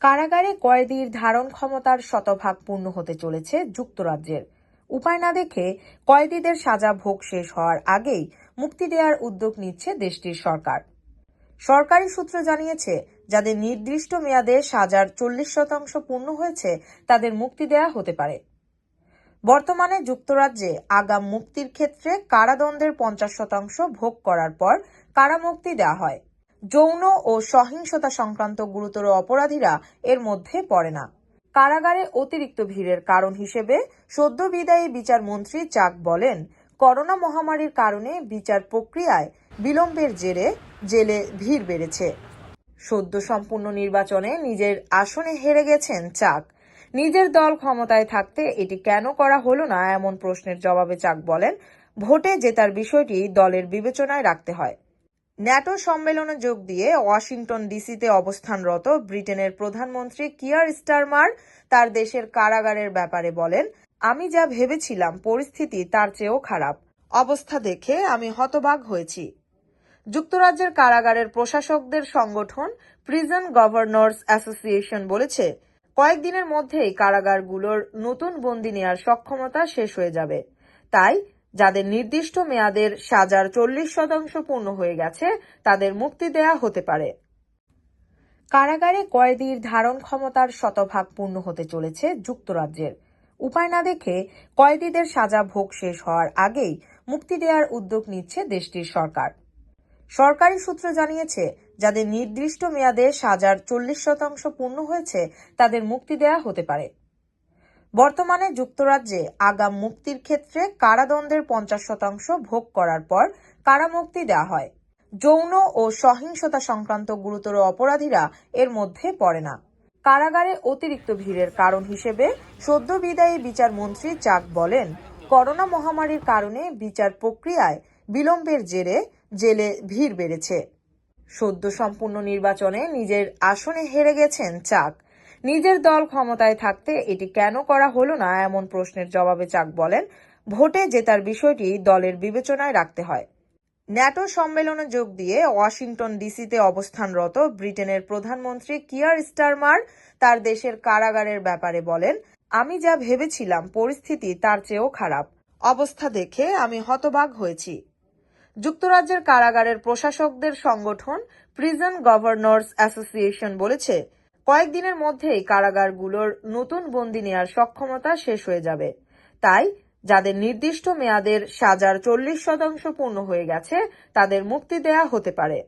কারাগারে কয়েদির ধারণ ক্ষমতার শতভাগ পূর্ণ হতে চলেছে যুক্তরাজ্যের। উপায় না দেখে কয়েদিদের সাজা ভোগ শেষ হওয়ার আগেই মুক্তি দেওয়ার উদ্যোগ নিচ্ছে দেশটির সরকার। সরকারি সূত্র জানিয়েছে, যাদের নির্দিষ্ট মেয়াদে সাজার চল্লিশ শতাংশ পূর্ণ হয়েছে, তাদের মুক্তি দেওয়া হতে পারে। বর্তমানে যুক্তরাজ্যে আগাম মুক্তির ক্ষেত্রে কারাদণ্ডের পঞ্চাশ শতাংশ ভোগ করার পর কারামুক্তি দেওয়া হয়। যৌন ও সহিংসতা সংক্রান্ত গুরুতর অপরাধীরা এর মধ্যে পড়ে না। কারাগারে অতিরিক্ত ভিড়ের কারণ হিসেবে সদ্য বিদায়ী বিচার মন্ত্রী চাক বলেন, করোনা মহামারীর কারণে বিচার প্রক্রিয়ায় বিলম্বের জেরে জেলে ভিড় বেড়েছে। সদ্য সম্পূর্ণ নির্বাচনে নিজের আসনে হেরে গেছেন চাক। নিজের দল ক্ষমতায় থাকতে এটি কেন করা হলো না এমন প্রশ্নের জবাবে চাক বলেন, ভোটে জেতার বিষয়টি দলের বিবেচনায় রাখতে হয়। ন্যাটো সম্মেলনে যোগ দিয়ে ওয়াশিংটন ডিসিতে অবস্থানরত ব্রিটেনের প্রধানমন্ত্রী কিয়ার স্টারমার তার দেশের কারাগারের ব্যাপারে বলেন, আমি যা ভেবেছিলাম পরিস্থিতি তার চেয়েও খারাপ। অবস্থা দেখে আমি হতবাক হয়েছি। যুক্তরাজ্যের কারাগারের প্রশাসকদের সংগঠন প্রিজন গভর্নর্স অ্যাসোসিয়েশন বলেছে, কয়েকদিনের মধ্যেই কারাগারগুলোর নতুন বন্দি নেওয়ার সক্ষমতা শেষ হয়ে যাবে। তাই যাদের নির্দিষ্ট মেয়াদের সাজার চল্লিশ শতাংশ পূর্ণ হয়ে গেছে, তাদের মুক্তি দেয়া হতে পারে। কারাগারে কয়েদির ধারণ ক্ষমতার শতভাগ পূর্ণ হতে চলেছে যুক্তরাজ্যের। উপায় না দেখে কয়েদিদের সাজা ভোগ শেষ হওয়ার আগেই মুক্তি দেওয়ার উদ্যোগ নিচ্ছে দেশটির সরকার। সরকারি সূত্র জানিয়েছে, যাদের নির্দিষ্ট মেয়াদে সাজার চল্লিশ শতাংশ পূর্ণ হয়েছে, তাদের মুক্তি দেওয়া হতে পারে। বর্তমানে যুক্তরাজ্যে আগাম মুক্তির ক্ষেত্রে কারাদণ্ডের পঞ্চাশ শতাংশ ভোগ করার পর কারামুক্তি দেওয়া হয়। যৌন ও সহিংসতা সংক্রান্ত গুরুতর অপরাধীরা এর মধ্যে পড়ে না। কারাগারে অতিরিক্ত ভিড়ের কারণ হিসেবে সদ্য বিদায়ী বিচার মন্ত্রী চাক বলেন, করোনা মহামারীর কারণে বিচার প্রক্রিয়ায় বিলম্বের জেরে জেলে ভিড় বেড়েছে। সদ্য সম্পূর্ণ নির্বাচনে নিজের আসনে হেরে গেছেন চাক। নিজের দল ক্ষমতায় থাকতে এটি কেন করা হলো না এমন প্রশ্নের জবাবে চাক বলেন, ভোটে জেতার বিষয়টি দলের বিবেচনায় রাখতে হয়। ন্যাটো সম্মেলনে যোগ দিয়ে ওয়াশিংটন ডিসিতে অবস্থানরত ব্রিটেনের প্রধানমন্ত্রী কিয়ার স্টারমার তার দেশের কারাগারের ব্যাপারে বলেন, আমি যা ভেবেছিলাম পরিস্থিতি তার চেয়েও খারাপ। অবস্থা দেখে আমি হতবাক হয়েছি। যুক্তরাজ্যের কারাগারের প্রশাসকদের সংগঠন প্রিজন গভর্নর্স অ্যাসোসিয়েশন বলেছে কয়েকদিনের মধ্যেই কারাগারগুলোর নতুন বন্দি নেওয়ার সক্ষমতা শেষ হয়ে যাবে। তাই, যাদের নির্দিষ্ট মেয়াদের সাজার চল্লিশ শতাংশ পূর্ণ হয়ে গেছে, তাদের মুক্তি দেয়া হতে পারে।